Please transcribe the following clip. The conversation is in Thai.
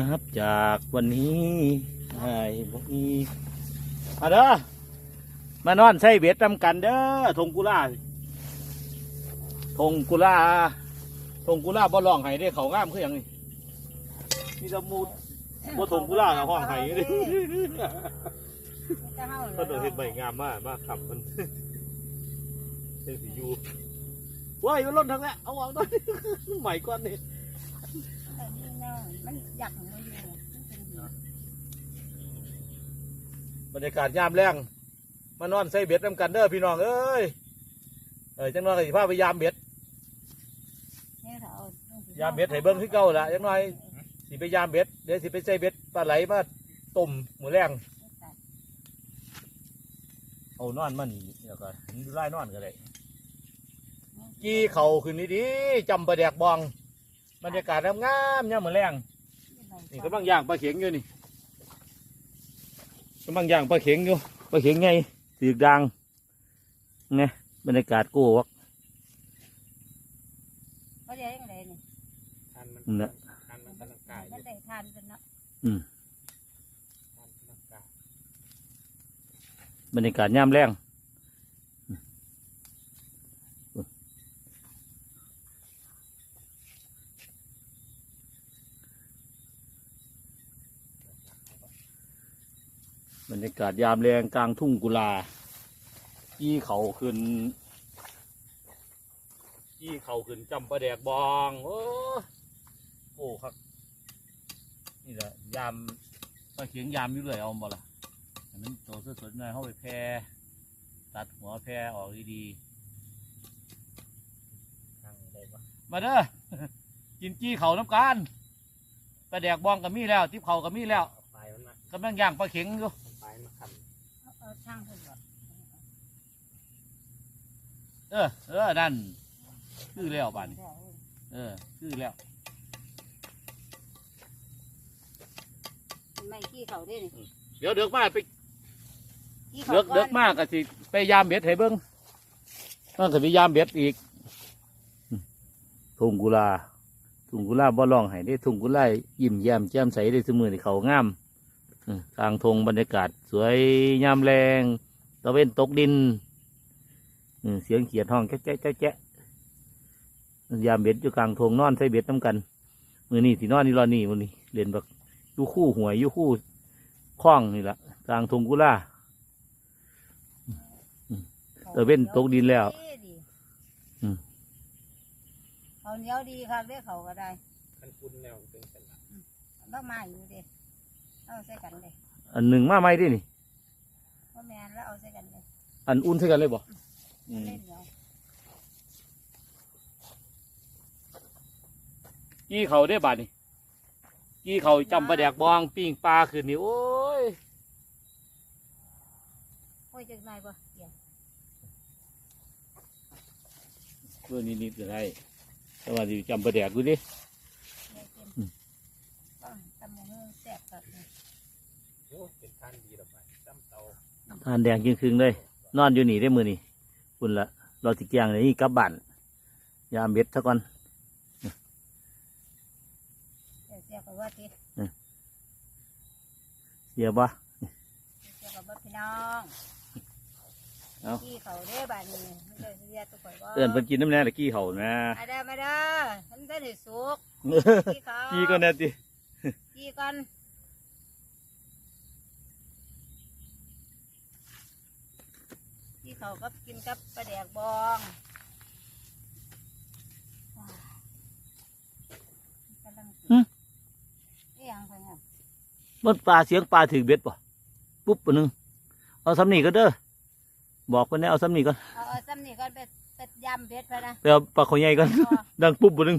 นับ จากวันนี้ไอ้พวกนี้มาเด้อมานอนใส่เบ็ดทำกันเด้อทงกุล่าทงกุล่าทงกุล่าบ่ลองไห้ได้เขางามคืออย่างนี้นี่จะมูดบ่ทงกุล่ากับห้องไห้เลยจะเฮาก็โดนเห็นใบงามมากมากขับมันเส้นสียูว้ายมันล่นทั้งนั้นเอาออกหน่อยใหม่ก่อนนี่ มันอยากมาอยู่บรรยากาศยามแรงมานอนใส่เบ็ดนำกันเด้อพี่น้องเอ้ยเออจังน้อยก็สิพาไปยามเบ็ดยามเบ็ดให้เบิ้งที่เก่าละจังน้อยสิไปยามเบ็ดเดี๋ยวสิไปใส่เบ็ดปลาไหลมาต้มมือแรงเอานอนมานี่เดี๋ยวก็ดูไล่นอนก็ได้ กี้เข่าขึ้นนี่ดีจำประแดกบอง บรรยากาศงามๆเนี่ยามมือแรงนี่กำลังย่างปลาเข็งอยู่นี่กำลังย่างปลาเข็งอยู่ปลาเข็งไงถือกดังไงบรรยากาศโก้วักเขาเรียกยังไงนี่ทานมันนั่นแหละทานมันกำลังกายมันได้ทานกันเนาะทานกำลังกายบรรยากาศย่ามแรง บรรยากาศยามแรงกลางทุ่งกุลา ยี่เขาขึ้น ยี่เขาขึ้นจำประแดกบอง โอ้โอ้ครับ นี่แหละยามปลาเขียงยามอยู่เลยเอามาละอันนั้นโตสดๆหน่อยเข้าไปแพร่ตัดหัวแพร่ออกดีทางได้ปะๆมาเด้อกินจี้เขาน้ำกันปลาแดกบองกับมีแล้ว ทิพเขากับมีแล้วเอาปลายมันมากำลังย่างปลาเข็งอยู่ เอาปลายมาค เอาช่างเพิ่นบ่ เออ เออ นั่น คือแล้วบ้านนี้เออ คือแล้ว ไม่ขี้เขาด้วยนี่เดี๋ยวเดือกมากไปขี้เขาเดือกเดือกมากก็สิไปยามเบ็ดให้เบิ้งต้องสิไปยามเบ็ดอีกทุ่งกุลาทุ่งกุลาบ่ร้องให้ได้ทุ่งกุลายิ้มแย้มแจ่มใสได้เสมอในเขางามอืมกลางทงบรรยากาศ สวยยามแรงตะเวนตกดินอืม เสียงเขียดห้องแจ๊ะแจ๊ะแจ๊ะแจ๊ะยามเบ็ดอยู่กลางทงนอนใส่เบ็ดน้ำกันมือนี่ที่นอนนี่รอนี่มือนี่เล่นแบบอยู่คู่หวยอยู่คู่คล้องนี่ละกลางทงกุลาเออเว้นตกดินแล้วอืมเขาเหนียวดีครับเรียกเขาก็ได้ำคันคุณแนวเป็นสลับบ้ามาอยู่เด้เอาใส่กันเลยอันหนึ่งมาไม่ได้นี่พ่อแม่นแล้วเอาใส่กันเลยอันอุ่นใช่กันเลยบ่ อืมเล่นเหนียวกี้เขาได้บาดนี่กี้เขาจำปลาแดกบองปิ้งปลาคืนนี่โอ้ยโอ้ยจังไงบ่เดี๋ยวเพื่อนิดๆก็ได้แต่ว่าสิจำปลาแดกกูดิเดี๋ยวกินอืมบ้างตำมะฮุ่งแซ่บกับนี่โอ้เป็นทานดีหรอกไปจำเตา ทานแดงจึงคืงเลย นอนอยู่นี่ได้มือนี่ คุณละเราติเกียงนี่กลับบ้านยามเบ็ดซะก่อนเดี๋ยวเสียกับว่าติเสียบ่เสียกับว่าพี่น้องเอาขี้เขาเด้บ้านนี้มันจะเสียตัวข่อยบ่เตือนเพิ่นกินน้ำแน่ตะกี้เขานะมาเด้อมาเด้อมันได้ถึสุกขี้เขากี้ก็แน่ติขี้ก่อน เขาก็กินกับปลาแดกบองว้าวกำลังกินนี่ยังไปเนี่ยมันปลาเสียงปลาถือเบ็ดป่ะปุ๊บปะหนึงเอาสำนีก็เด้อบอกคนนี้เอาสำนีก่อนเอาเอาซ้ำนี่ก่อนไปไปยำเพชรไปนะไปเอาปลาเขาใหญ่ก่อนพอดังปุ๊บปะหนึง